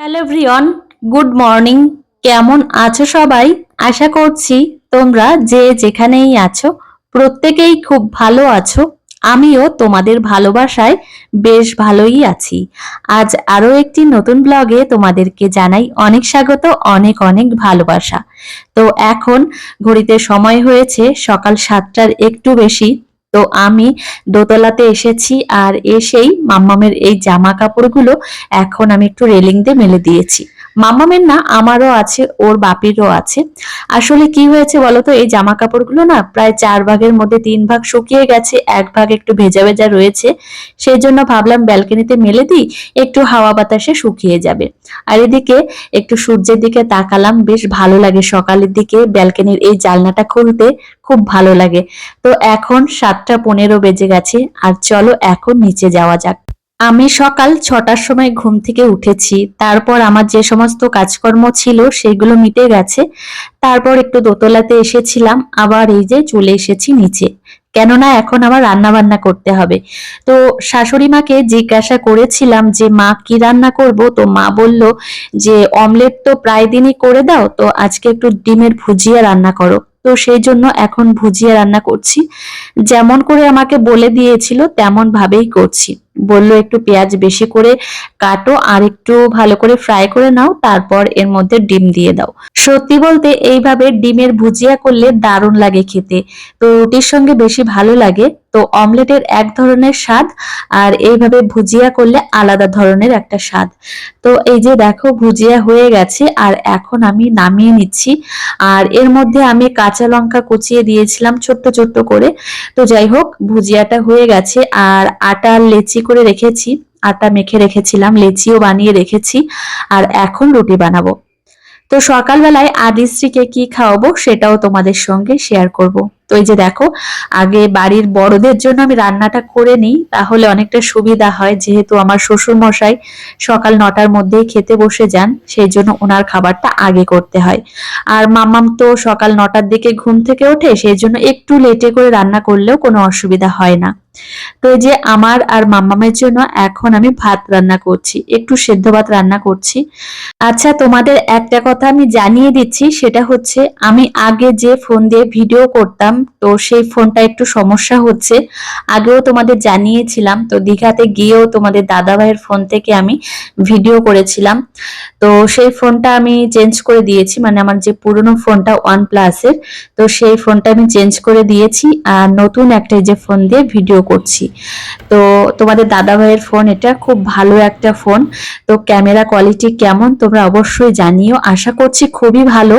Hello everyone good morning কেমন আছো সবাই? আশা করছি তোমরা যে যেখানেই আছো, প্রত্যেকেই খুব ভালো আছো। আমিও তোমাদের ভালোবাসায় বেশ ভালোই আছি। আজ আরও একটি নতুন ব্লগে তোমাদেরকে জানাই অনেক স্বাগত, অনেক অনেক ভালোবাসা। তো এখন ঘড়িতে সময় হয়েছে সকাল সাতটার একটু বেশি। তো আমি দোতলাতে এসেছি আর এসেই মাম্মামের এই জামা কাপড়গুলো এখন আমি একটু রেলিং দিয়ে মেলে দিয়েছি। মাম্মামের না আমারও আছে, ওর বাপিরও আছে। আসলে কি হয়েছে বলতো, এই জামা কাপড়গুলো না প্রায় চার ভাগের মধ্যে তিন ভাগ শুকিয়ে গেছে, এক ভাগ একটু ভেজা ভেজা রয়েছে। সেই জন্য ভাবলাম ব্যালকনিতে মেলে দিই, একটু হাওয়া বাতাসে শুকিয়ে যাবে। আর এদিকে একটু সূর্যের দিকে তাকালাম, বেশ ভালো লাগে সকালের দিকে, ব্যালকনির এই জালনাটা খুলতে খুব ভালো লাগে। তো এখন সাতটা পনেরো বেজে গেছে, আর চলো এখন নিচে যাওয়া যাক। আমি সকাল ছটার সময় ঘুম থেকে উঠেছি, তারপর আমার যে সমস্ত কাজকর্ম ছিল সেগুলো মিটে গেছে, তারপর একটু দোতলাতে এসেছিলাম, আবার এই যে চলে এসেছি নিচে। কেননা এখন আমার রান্না বান্না করতে হবে। তো শাশুড়ি মাকে জিজ্ঞাসা করেছিলাম যে, মা, কি রান্না করব? তো মা বলল যে, অমলেট তো প্রায় দিনই করে দাও, তো আজকে একটু ডিমের ভুজিয়া রান্না করো। তো সেই জন্য এখন ভুজিয়া রান্না করছি। যেমন করে আমাকে বলে দিয়েছিল তেমন ভাবেই করছি। বলল, একটু পেঁয়াজ বেশি করে কাটো আর একটু ভালো করে ফ্রাই করে নাও, তারপর এর মধ্যে ডিম দিয়ে দাও। সত্যি বলতে এইভাবে ডিমের ভুজিয়া করলে দারুণ লাগে খেতে। তো রুটির সঙ্গে বেশি ভালো লাগে। তো অমলেটের এক ধরনের স্বাদ আর এইভাবে ভুজিয়া করলে আলাদা ধরনের একটা স্বাদ। তো এই যে দেখো, ভুজিয়া হয়ে গেছে আর এখন আমি নামিয়ে নিচ্ছি। আর এর মধ্যে আমি কাঁচা লঙ্কা কুচিয়ে দিয়েছিলাম ছোট্ট ছোট্ট করে। তো যাই হোক, ভুজিয়াটা হয়ে গেছে আর আটা লেচি করে রেখেছি, আটা মেখে রেখেছিলাম, লেচিও বানিয়ে রেখেছি, আর এখন রুটি বানাবো। তো সকালবেলায় আদিশ্রীকে কি খাওয়াবো সেটাও তোমাদের সঙ্গে শেয়ার করব। তো এই যে দেখো, আগে বাড়ির বড়দের জন্য আমি রান্নাটা করে নিই, তাহলে অনেকটা সুবিধা হয়, যেহেতু আমার শ্বশুর মশাই সকাল নটার মধ্যেই খেতে বসে যান, সেই জন্য ওনার খাবারটা আগে করতে হয়। আর মামাম তো সকাল নটার দিকে ঘুম থেকে ওঠে, সেই জন্য একটু লেটে করে রান্না করলেও কোনো অসুবিধা হয় না। তো এই যে আমার আর মাম্মামের জন্য এখন আমি ভাত রান্না করছি, একটু সেদ্ধ ভাত রান্না করছি। আচ্ছা তোমাদের একটা কথা আমি জানিয়ে দিচ্ছি, সেটা হচ্ছে আমি আগে যে ফোন দিয়ে ভিডিও করতাম, তো সেই ফোনটা একটু সমস্যা হচ্ছে। আগেও তোমাদের জানিয়েছিলাম, তো দীঘাতে গিয়েও তোমাদের দাদা ভাইয়ের ফোন থেকে আমি ভিডিও করেছিলাম। তো সেই ফোনটা আমি চেঞ্জ করে দিয়েছি মানে আমার যে পুরনো ফোনটা ওয়ান প্লাসের, তো সেই ফোনটা আমি চেঞ্জ করে দিয়েছি, আর নতুন একটা যে ফোন দিয়ে ভিডিও করছি। তো তোমাদের দাদা ভাইয়ের ফোন এটা খুব ভালো একটা ফোন তো ক্যামেরা কোয়ালিটি কেমন তোমরা অবশ্যই জানিও। আশা করছি খুবই ভালো।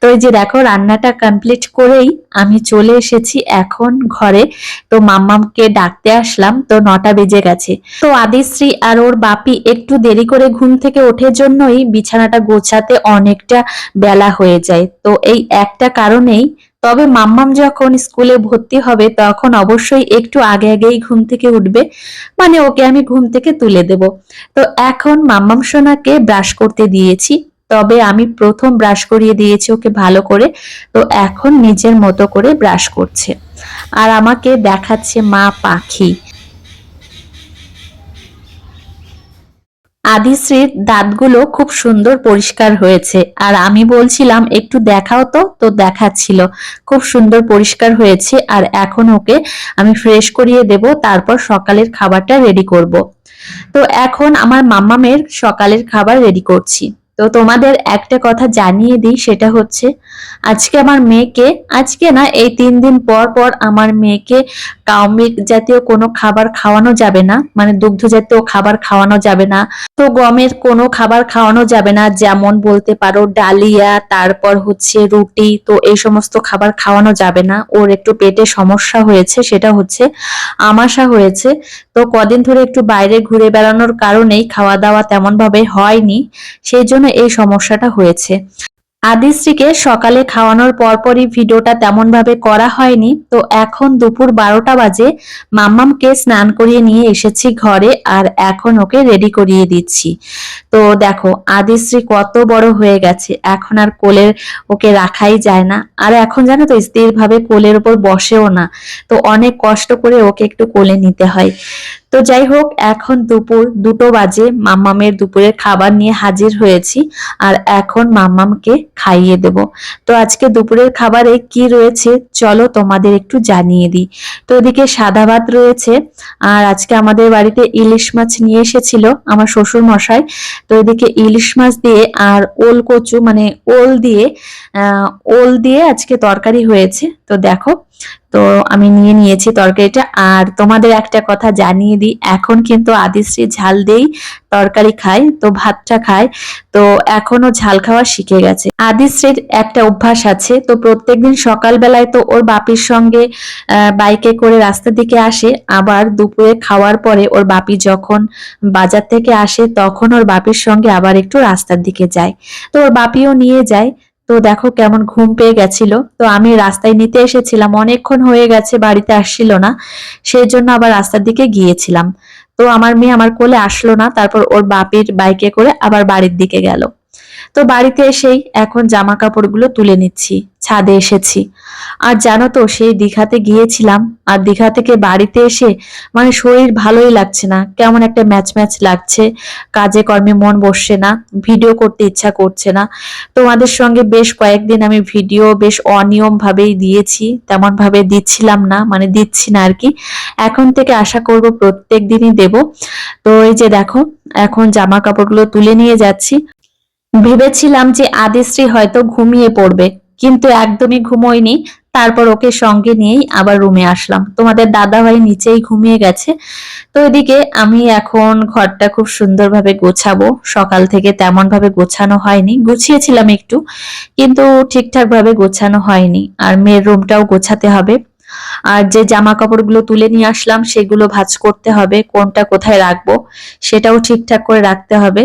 তো এই যে দেখো, রান্নাটা কমপ্লিট করেই আমি চলে এসেছি এখন ঘরে। তো মাম্মামকে ডাকতে আসলাম। তো নটা বেজে গেছে। তো আদিশ্রী আর ওর বাপি একটু দেরি করে ঘুম থেকে ওঠে জন্যই বিছানাটা গোছাতে অনেকটা বেলা হয়ে যায়। তো এই একটা কারণেই তবে মাম্মাম যখন স্কুলে ভর্তি হবে, তখন অবশ্যই একটু আগে আগেই ঘুম থেকে উঠবে। মানে ওকে আমি ঘুম থেকে তুলে দেব। তো এখন মাম্মাম সোনাকে ব্রাশ করতে দিয়েছি। তবে আমি প্রথম ব্রাশ করিয়ে দিয়েছি ওকে ভালো করে। তো এখন নিজের মতো করে ব্রাশ করছে। আর আমাকে দেখাচ্ছে মা পাখি। আদিশ্রীর দাঁতগুলো খুব সুন্দর পরিষ্কার হয়েছে। আর আমি বলছিলাম, একটু দেখাও তো। তো দেখাচ্ছিল। খুব সুন্দর পরিষ্কার হয়েছে। আর এখন ওকে আমি ফ্রেশ করিয়ে দেব, তারপর সকালের খাবারটা রেডি করব। তো এখন আমার মাম্মামের সকালের খাবার রেডি করছি। তো তোমাদের একটা কথা জানিয়ে দিই, সেটা হচ্ছে আজকে আমার মেয়েকে, আজকে না, এই তিন দিন পর পর আমার মেয়েকে কাউমিক জাতীয় কোনো খাবার খাওয়ানো যাবে না মানে দুগ্ধ জাতীয় খাবার খাওয়ানো যাবে না, তো গমের কোনো খাবার খাওয়ানো যাবে না, যেমন বলতে পারো ডালিয়া, তারপর হচ্ছে রুটি, তো এই সমস্ত খাবার খাওয়ানো যাবে না, ওর একটু পেটে সমস্যা হয়েছে, সেটা হচ্ছে আমাশা হয়েছে, তো কদিন ধরে একটু বাইরে ঘুরে বেড়ানোর কারণেই খাওয়া দাওয়া তেমন ভাবে হয়নি, সেই জন্য এই সমস্যাটা হয়েছে। আদিশ্রীকে সকালে খাওয়ানোর পরপরই ভিডিওটা তেমন ভাবে করা হয়নি। তো এখন দুপুর বারোটা বাজে, মাম্মামকে স্নান করিয়ে নিয়ে এসেছি ঘরে আর এখন ওকে রেডি করিয়ে দিচ্ছি। তো দেখো, আদিশ্রী কত বড় হয়ে গেছে, এখন আর কোলের ওকে রাখাই যায় না। আর এখন জানো তো, স্থিরভাবে কোলের উপর বসেও না। তো অনেক কষ্ট করে ওকে একটু কোলে নিতে হয়। তো যাই হোক, এখন দুপুর দুটো বাজে। মাম্মামের দুপুরের খাবার নিয়ে হাজির হয়েছি আর এখন মাম্মামকে খাইয়ে দেব। তো আজকে দুপুরের খাবারে কি রয়েছে চলো তোমাদের একটু জানিয়ে দিই। তো এদিকে সাদা ভাত রয়েছে আর আজকে আমাদের বাড়িতে ইলিশ মাছ নিয়ে এসেছিল আমার শ্বশুর মশাই তো এদিকে ইলিশ মাছ দিয়ে আর ওল কচু মানে ওল দিয়ে ওল দিয়ে আজকে তরকারি হয়েছে। তো দেখো তো আমি নিয়ে নিয়েছি তরকারিটা। আর তোমাদের একটা কথা জানিয়ে দিই, এখন কিন্তু আদিশ্রী ঝাল দেই, তরকারি খায়, তো ভাতটা খায়। তো এখনও ঝাল খাওয়া শিখে গেছে। আদিশ্রীর একটা অভ্যাস আছে, তো প্রত্যেকদিন সকালবেলায় তো ওর বাপির সঙ্গে বাইকে করে রাস্তার দিকে আসে। আবার দুপুরে খাওয়ার পরে ওর বাপি যখন বাজার থেকে আসে, তখন ওর বাপির সঙ্গে আবার একটু রাস্তার দিকে যায়। তো ওর বাপিও নিয়ে যায় তো দেখো কেমন ঘুম পেয়ে গেছিল। তো আমি রাস্তায় নিতে এসেছিলাম, অনেকক্ষণ হয়ে গেছে বাড়িতে আসছিল না সেই জন্য আবার রাস্তার দিকে গিয়েছিলাম। তো আমার মেয়ে আমার কোলে আসলো না, তারপর ওর বাপের বাইকে করে আবার বাড়ির দিকে গেল। তো বাড়িতে এসেই এখন জামা কাপড়গুলো তুলে নিচ্ছি, ছাদে এসেছি। আর জানো তো, সেই দীঘাতে গিয়েছিলাম, আর দীঘা থেকে বাড়িতে এসে মানে শরীর ভালোই লাগছে না, কেমন একটা ম্যাচ ম্যাচ লাগছে, কাজে কর্মে মন বসছে না, ভিডিও করতে ইচ্ছা করছে না। তোমাদের সঙ্গে বেশ কয়েকদিন আমি ভিডিও বেশ অনিয়ম ভাবেই দিয়েছি তেমন ভাবে দিচ্ছিলাম না মানে দিচ্ছি না আর কি। এখন থেকে আশা করব প্রত্যেক দিনই দেব। তো এই যে দেখো, এখন জামা কাপড়গুলো তুলে নিয়ে যাচ্ছি। ভেবেছিলাম যে আদিশ্রী হয়তো ঘুমিয়ে পড়বে, কিন্তু একদমই ঘুমোয়নি। তারপর ওকে সঙ্গে নিয়েই আবার রুমে আসলাম। তোমাদের দাদা ভাই নিচেই ঘুমিয়ে গেছে। তো এদিকে আমি এখন ঘরটা খুব সুন্দরভাবে গোছাবো। সকাল থেকে তেমন ভাবে গোছানো হয়নি। গুছিয়েছিলাম একটু, কিন্তু ঠিকঠাক ভাবে গোছানো হয়নি। আর মেয়ের রুমটাও গোছাতে হবে। আর যে জামা কাপড়গুলো তুলে নিয়ে আসলাম, সেগুলো ভাজ করতে হবে। কোনটা কোথায় রাখব, সেটাও ঠিকঠাক করে রাখতে হবে।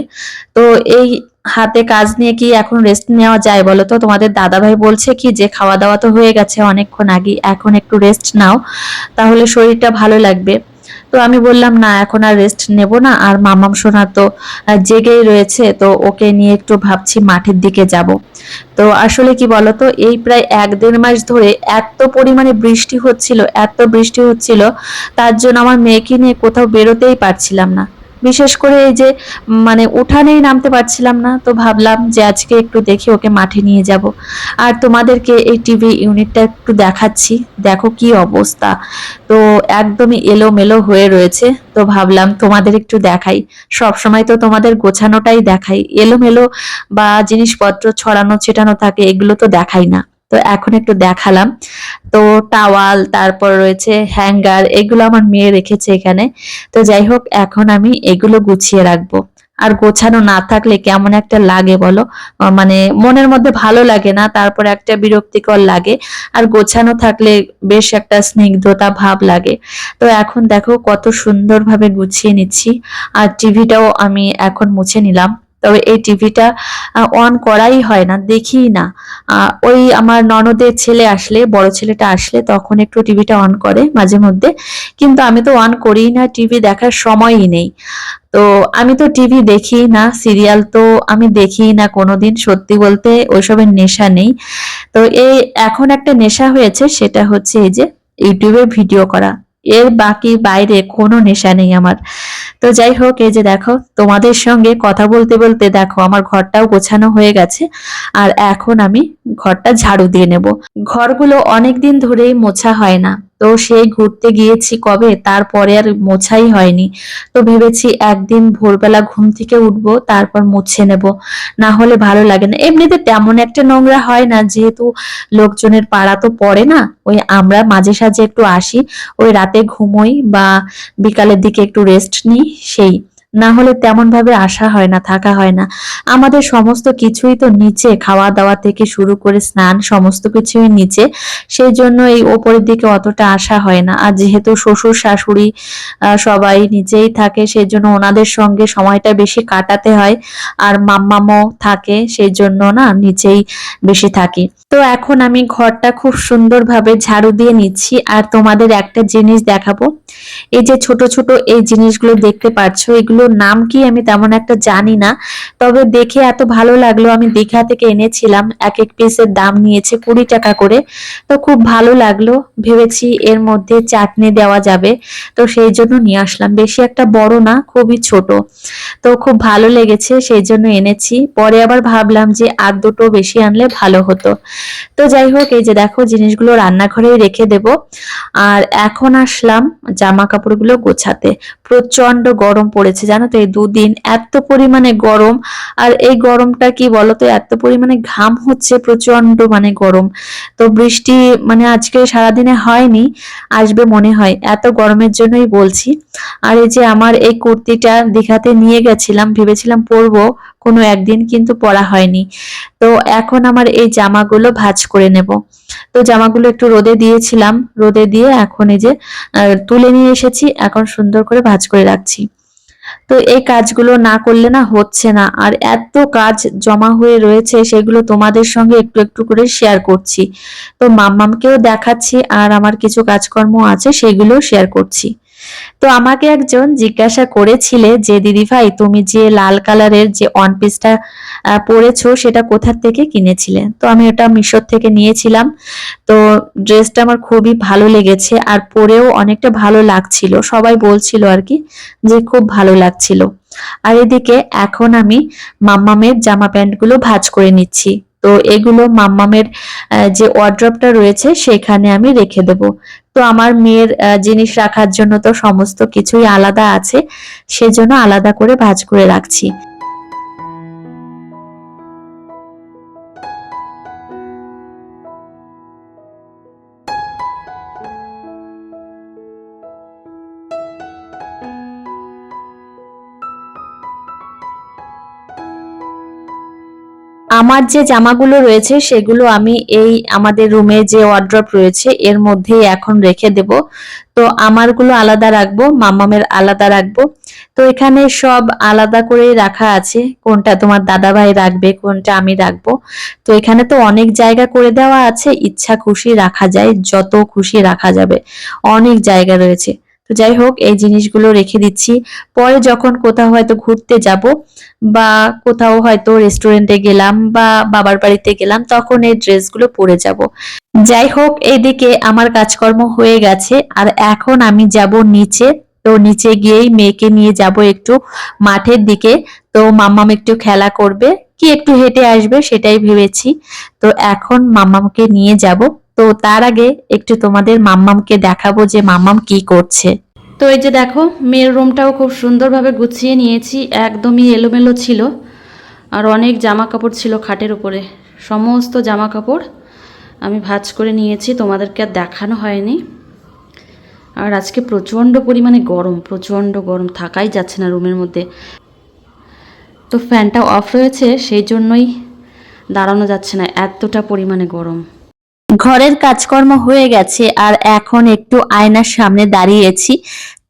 তো এই হাতে কাজ নিয়ে কি এখন রেস্ট নেওয়া যায় বলো তো? তোমাদের দাদাভাই বলছে কি যে খাওয়া দাওয়া তো হয়ে গেছে অনেকক্ষণ আগে, এখন একটু রেস্ট নাও, তাহলে শরীরটা ভালো লাগবে। তো আমি বললাম, না, এখন আর রেস্ট নেব না। আর মামাম সোনা তো জেগেই রয়েছে, তো ওকে নিয়ে একটু ভাবছি মাঠের দিকে যাব। তো আসলে কি বলতো এই প্রায় এক দেড় মাস ধরে এত পরিমাণে বৃষ্টি হচ্ছিল, এত বৃষ্টি হচ্ছিল, তার জন্য আমার মেয়েকে নিয়ে কোথাও বেরোতেই পারছিলাম না। বিশেষ করে এই যে মানে উঠানেই নামতে পারছিলাম না, তো ভাবলাম যে আজকে একটু দেখি ওকে মাঠে নিয়ে যাব। আর তোমাদেরকে এই টিভি ইউনিটটা একটু দেখাচ্ছি, দেখো কি অবস্থা। তো একদমই এলোমেলো হয়ে রয়েছে, তো ভাবলাম তোমাদের একটু দেখাই। সব সময় তো তোমাদের গোছানোটাই দেখাই। এলোমেলো বা জিনিসপত্র ছড়ানো ছেটানো থাকে, এগুলো তো দেখাই না। তো এখন একটু দেখালাম। তো টাওয়াল তারপর রয়েছে হ্যাঙ্গার এগুলো আমার মেয়ে রেখেছে এখানে। তো যাই হোক, এখন আমি এগুলো গুছিয়ে রাখব। আর গোছানো না থাকলে কেমন একটা লাগে বলো? মানে মনের মধ্যে ভালো লাগে না, তারপর একটা বিরক্তিকর লাগে। আর গোছানো থাকলে বেশ একটা স্নিগ্ধতা ভাব লাগে। তো এখন দেখো কত সুন্দরভাবে গুছিয়ে নিচ্ছি। আর টিভিটাও আমি এখন মুছে নিলাম। তবে এই টিভিটা অন করাই হয় না দেখি না। ওই আমার ননদের ছেলে আসলে, বড় ছেলেটা আসলে তখন একটু টিভিটা অন করে মাঝে মধ্যে। কিন্তু আমি তো অন করি না, টিভি দেখার সময়ই নেই। তো আমি তো টিভি দেখি না, সিরিয়াল তো আমি দেখি না কোনোদিন, সত্যি বলতে ওইসবের নেশা নেই। তো এই এখন একটা নেশা হয়েছে, সেটা হচ্ছে এই যে, ইউটিউবে ভিডিও করা। এর বাকি বাইরে কোনো নেশা নেই আমার। তো যাই হোক, এই যে দেখো, তোমাদের সঙ্গে কথা বলতে বলতে দেখো, আমার ঘরটাও গোছানো হয়ে গেছে, আর এখন আমি ঘরটা ঝাড়ু দিয়ে নেব। ঘরগুলো অনেকদিন ধরেই মোছা হয় না। তো সেই ঘুরতে গিয়েছি কবে? তারপরে আর মোছাই হয়নি। তো ভেবেছি একদিন ভোরবেলা ঘুম থেকে উঠব, তারপর মুছে নেব। না হলে ভালো লাগে না। এমনিতে তেমন একটা নোংরা হয় না, যেহেতু লোকজনের পাড়া তো পড়ে না। ওই আমরা মাঝে সাঝে একটু আসি, ওই রাতে ঘুমোই বা বিকালের দিকে একটু রেস্ট নিই, সেই। না হলে তেমন ভাবে আসা হয় না, থাকা হয় না। আমাদের সমস্ত কিছুই তো নিচে খাওয়া দাওয়া থেকে শুরু করে স্নান সমস্ত কিছুই নিচে। সেই জন্য এই ওপরের দিকে অতটা আসা হয় না। আর যেহেতু শ্বশুর, শাশুড়ি সবাই নিচেই থাকে, সেই জন্য ওনাদের সঙ্গে সময়টা বেশি কাটাতে হয়। আর মাম্মামও থাকে, সেই জন্য না নিচেই বেশি থাকি। তো এখন আমি ঘরটা খুব সুন্দরভাবে ঝাড়ু দিয়ে নিচ্ছি। আর তোমাদের একটা জিনিস দেখাবো। এই যে ছোট ছোট এই জিনিসগুলো দেখতে পাচ্ছ এগুলো এগুলোর নাম কি আমি তেমন একটা জানি না, তবে দেখে এত ভালো লাগল। আমি দীঘা থেকে এনেছিলাম, এক এক পিসের দাম নিয়েছে কুড়ি টাকা করে। তো খুব ভালো লাগল, ভেবেছি এর মধ্যে চাটনি দেওয়া যাবে। তো সেই জন্য নিয়ে আসলাম। বেশি একটা বড় না, খুবই ছোট। তো খুব ভালো লেগেছে, সেই জন্য এনেছি। পরে আবার ভাবলাম যে আর দুটো বেশি আনলে ভালো হতো। তো যাই হোক, এই যে দেখো জিনিসগুলো রান্নাঘরেই রেখে দেব। আর এখন আসলাম জামা কাপড়গুলো গোছাতে। প্রচণ্ড গরম পড়েছে জানো তো এই দুদিন এত পরিমাণে গরম, আর এই গরমটা কি বলতো? এত পরিমাণে ঘাম হচ্ছে প্রচণ্ড মানে গরম। তো বৃষ্টি মানে আজকে সারাদিনে হয়নি, আসবে মনে হয়। এত গরমের জন্যই বলছি। আর এই যে আমার এই কুর্তিটা দীঘাতে নিয়ে গেছিলাম, ভেবেছিলাম পরবো, কোনো একদিন কিন্তু পরা হয়নি। তো এখন আমার এই জামাগুলো ভাঁজ করে নেব। তো জামাগুলো একটু রোদে দিয়েছিলাম, রোদে দিয়ে এখন এই যে তুলে নিয়ে এসেছি, এখন সুন্দর করে ভাঁজ করে রাখছি। তো এই কাজগুলো না করলে না হচ্ছে না। আর এত কাজ জমা হয়ে রয়েছে, সেগুলো তোমাদের সঙ্গে একটু একটু করে শেয়ার করছি। তো মাম্মামকেও দেখাচ্ছি, আর আমার কিছু কাজকর্ম আছে সেগুলো শেয়ার করছি। তো আমাকে একজন জিজ্ঞাসা করেছিলে যে, দিদি ভাই, তুমি যে লাল কালারের যে ওয়ান পিসটা পরেছো, সেটা কোথার থেকে কিনেছিলে? তো আমি ওটা মিশোর থেকে নিয়েছিলাম। তো ড্রেসটা আমার খুবই ভালো লেগেছে আর পরেও অনেকটা ভালো লাগছিল। সবাই বলছিল আর কি যে, খুব ভালো লাগছিল। আর এদিকে এখন আমি মাম্মামের জামা প্যান্টগুলো ভাজ করে নিচ্ছি। তো এগুলো মাম্মামের যে ওয়ার্ড্রপটা রয়েছে সেখানে আমি রেখে দেব। তো আমার মেয়ের জিনিস রাখার জন্য তো সমস্ত কিছুই আলাদা আছে, সেজন্য আলাদা করে ভাজ করে রাখছি। আমার যে জামাগুলো রয়েছে, সেগুলো আমি এই আমাদের রুমে যে ওয়ার্ড্রপ রয়েছে, এর মধ্যেই এখন রেখে দেব। তো আমারগুলো আলাদা রাখব, মামামের আলাদা রাখব। তো এখানে সব আলাদা করেই রাখা আছে, কোনটা তোমার দাদা ভাই রাখবে, কোনটা আমি রাখব। তো এখানে তো অনেক জায়গা করে দেওয়া আছে, ইচ্ছা খুশি রাখা যায়, যত খুশি রাখা যাবে, অনেক জায়গা রয়েছে। তো যাই হোক, এই জিনিসগুলো রেখে দিচ্ছি। পরে যখন কোথাও হয়তো ঘুরতে যাব বা কোথাও হয়তো রেস্টুরেন্টে গেলাম বা বাবার বাড়িতে গেলাম, তখন এই ড্রেসগুলো পরে যাব। যাই হোক, এইদিকে আমার কাজকর্ম হয়ে গেছে। আর এখন আমি যাব নিচে। তো নিচে গিয়েই মেয়েকে নিয়ে যাব একটু মাঠের দিকে। তো মাম্মাম একটু খেলা করবে। কি একটু হেঁটে আসবে সেটাই ভেবেছি। তো এখন মাম্মামকে নিয়ে যাব। তো তার আগে একটু তোমাদের মাম্মামকে দেখাবো যে মাম্মাম কি করছে। তো এই যে দেখো, মেয়ের রুমটাও খুব সুন্দরভাবে গুছিয়ে নিয়েছি, একদমই এলোমেলো ছিল। আর অনেক জামা কাপড় ছিল খাটের উপরে। সমস্ত জামা কাপড় আমি ভাঁজ করে নিয়েছি, তোমাদেরকে আর দেখানো হয়নি। আর আজকে প্রচণ্ড পরিমাণে গরম, প্রচণ্ড গরম, থাকাই যাচ্ছে না রুমের মধ্যে। তো ফ্যানটা অফ রয়েছে, সেই জন্যই দাঁড়ানো যাচ্ছে না, এতটা পরিমাণে গরম। ঘরের কাজকর্ম হয়ে গেছে আর এখন একটু আয়নার সামনে দাঁড়িয়েছি।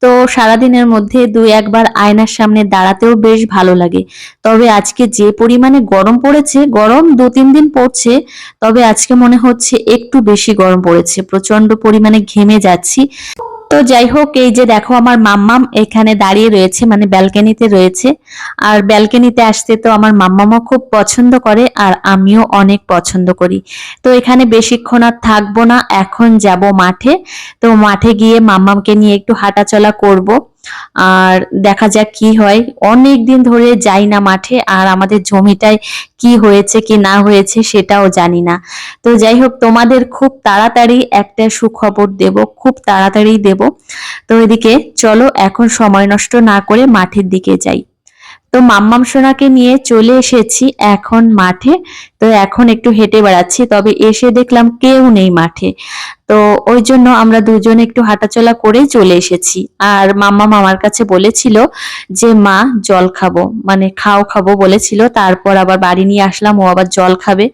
তো সারাদিনের মধ্যে দুই একবার আয়নার সামনে দাঁড়াতেও বেশ ভালো লাগে। তবে আজকে যে পরিমাণে গরম পড়েছে, গরম দু তিন দিন পড়ছে, তবে আজকে মনে হচ্ছে একটু বেশি গরম পড়েছে। প্রচণ্ড পরিমাণে ঘেমে যাচ্ছি। তো যাই হোক, এই যে দেখো আমার মাম্মাম এখানে দাঁড়িয়ে রয়েছে মানে ব্যালকানিতে রয়েছে। আর ব্যালকানিতে আসতে তো আমার মাম্মামও খুব পছন্দ করে আর আমিও অনেক পছন্দ করি। তো এখানে বেশিক্ষণ আর থাকব না, এখন যাব মাঠে। তো মাঠে গিয়ে মাম্মামকে নিয়ে একটু হাঁটাচলা করব। আর দেখা যাক কি হয়। অনেক দিন ধরে যাই না মাঠে, আর আমাদের জমিটায় কি হয়েছে, কি না হয়েছে সেটাও জানি না। তো যাই হোক, তোমাদের খুব তাড়াতাড়ি একটা সুখবর দেব, খুব তাড়াতাড়ি দেব। তো এদিকে চলো, এখন সময় নষ্ট না করে মাঠের দিকে যাই। তো মাম্মাম সোনাকে নিয়ে চলে এসেছি এখন মাঠে। তো এখন একটু হেঁটে বেড়াচ্ছি, তবে এসে দেখলাম কেউ নেই মাঠে। তো ওই জন্য আমরা দুজন একটু হাঁটাচলা করেই চলে এসেছি। আর মাম্মা মামার কাছে বলেছিল যে, মা, জল খাব। মানে খাও খাব বলেছিল। তারপর আবার বাড়ি নিয়ে আসলাম, ও আবার জল খাবে।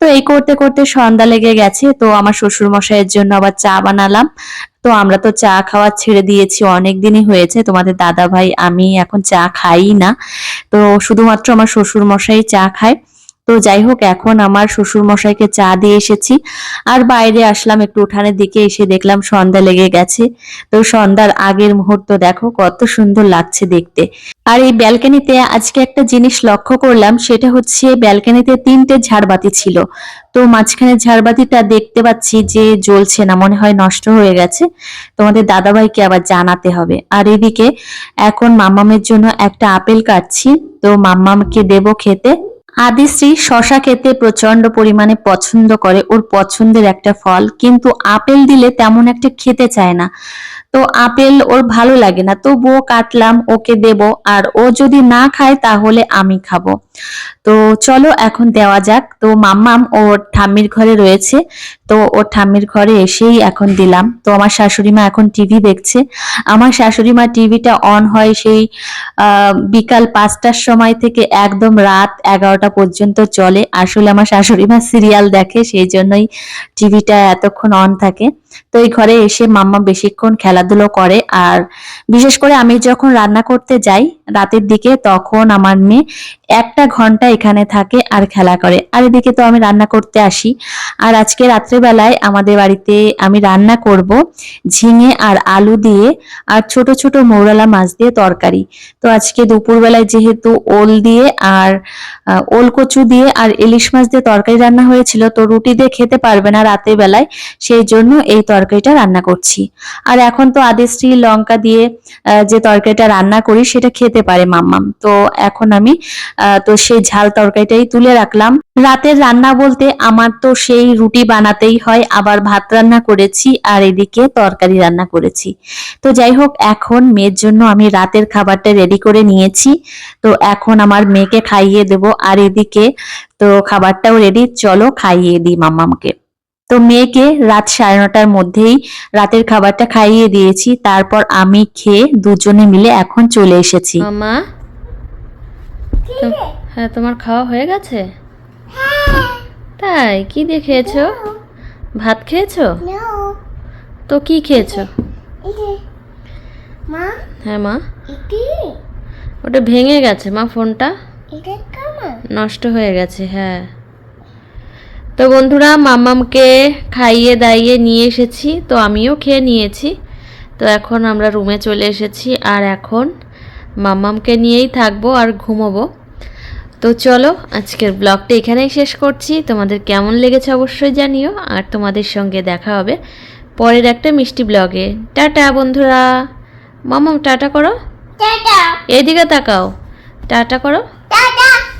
তো এই করতে করতে সন্ধ্যা লেগে গেছে, তো আমার শ্বশুর মশাইয়ের জন্য আবার চা বানালাম। তো আমরা তো চা খাওয়া ছেড়ে দিয়েছি, অনেক দিনই হয়েছে। তোমাদের দাদা ভাই আমি এখন চা খাই না। তো শুধুমাত্র আমার শ্বশুর মশাই চা খায়। তো যাই হোক, এখন আমার শ্বশুর মশাইকে চা দিয়ে এসেছি। আর বাইরে আসলাম একটু উঠানের দিকে, এসে দেখলাম সন্ধ্যা লেগে গেছে। তো সন্ধ্যার আগের মুহূর্ত দেখো, কত সুন্দর লাগছে দেখতে। আর এই ব্যালকনিতে আজকে একটা জিনিস লক্ষ্য করলাম, সেটা হচ্ছে ব্যালকনিতে তিনটে ঝাড়বাতি ছিল। তো মাঝখানে ঝাড়বাতিটা দেখতে পাচ্ছি যে জ্বলছে না, মনে হয় নষ্ট হয়ে গেছে। তোমাদের দাদাভাইকে আবার জানাতে হবে। আর এদিকে এখন মাম্মামের জন্য একটা আপেল কাটছি। তো মাম্মামকে দেব খেতে। আদিশ্রী শশা খেতে প্রচণ্ড পরিমাণে পছন্দ করে ওর পছন্দের একটা ফল, কিন্তু আপেল দিলে তেমন একটা খেতে চায় না। তো আপেল ওর ভালো লাগে না, তবুও কাটলাম, ওকে দেব, আর ও যদি না খায় তাহলে আমি খাব। তো চলো এখন দেওয়া যাক। তো মাম্মাম ওর ঠাম্মির ঘরে রয়েছে, তো ওর ঠাম্মির ঘরে এসেই এখন দিলাম। তো আমার শাশুড়ি মা এখন টিভি দেখছে। আমার শাশুড়ি মা টিভিটা অন হয় সেই বিকাল পাঁচটার সময় থেকে একদম রাত এগারোটা পর্যন্ত চলে। আসলে আমার শাশুড়ি মা সিরিয়াল দেখে সেই জন্যই টিভিটা এতক্ষণ অন থাকে। তো এই ঘরে এসে মাম্মা বেশিক্ষণ খেলাধুলো করে আর বিশেষ করে আমি যখন রান্না করতে যাই রাতের দিকে, তখন আমার মেয়ে একটা ঘণ্টা এখানে থাকে আর খেলা করে। আর এদিকে তো আমি রান্না করতে আসি। আর আজকে রাত্রেবেলায় আমাদের বাড়িতে আমি রান্না করব ঝিঙে আর আলু দিয়ে আর ছোট ছোট মৌরালা মাছ দিয়ে তরকারি। তো আজকে দুপুরবেলায় যেহেতু ওল দিয়ে আর ওল কচু দিয়ে আর ইলিশ মাছ দিয়ে তরকারি রান্না হয়েছিল, তো রুটি দিয়ে খেতে পারবে না রাতের বেলায়। সেই জন্য এই তরকারিটা রান্না করছি। আর এখন তো আদেশটি লঙ্কা দিয়ে যে তরকারিটা রান্না করি সেটা খেতে পারে মাম্মাম। তো এখন আমি তো সেই ঝাল তরকারিটাই তুলে রাখলাম। রাতের রান্না বলতে আমার তো সেই রুটি বানাতেই হয়, আবার ভাত রান্না করেছি আর এদিকে তরকারি রান্না করেছি। তো যাই হোক, এখন মেয়ের জন্য আমি রাতের খাবারটা রেডি করে নিয়েছি। তো এখন আমার মেয়েকে খাইয়ে দেব। আর এদিকে তো খাবারটাও রেডি চলো খাইয়ে দিই মাম্মামকে। তো মেয়েকে রাত সাড়ে নটার মধ্যেই রাতের খাবারটা খাইয়ে দিয়েছি। তারপর আমি খেয়ে দুজনে মিলে এখন চলে এসেছি। মামা? তো- হ্যাঁ তোমার খাওয়া হয়ে গেছে? তাই কি দিয়ে খেয়েছো? ভাত খেয়েছো? তো কি খেয়েছো? হ্যাঁ মা? ওটা ভেঙে গেছে মা ফোনটা? নষ্ট হয়ে গেছে হ্যাঁ। তো বন্ধুরা মাম্মামকে খাইয়ে দাইয়ে নিয়ে এসেছি তো আমিও খেয়ে নিয়েছি। তো এখন আমরা রুমে চলে এসেছি আর এখন মাম্মামকে নিয়েই থাকব আর ঘুমোবো। তো চলো আজকের ব্লগটা এখানেই শেষ করছি। তোমাদের কেমন লেগেছে অবশ্যই জানিও আর তোমাদের সঙ্গে দেখা হবে পরের একটা মিষ্টি ব্লগে টাটা বন্ধুরা। মাম্মাম টাটা করো. এইদিকে তাকাও। টাটা করো। Tata.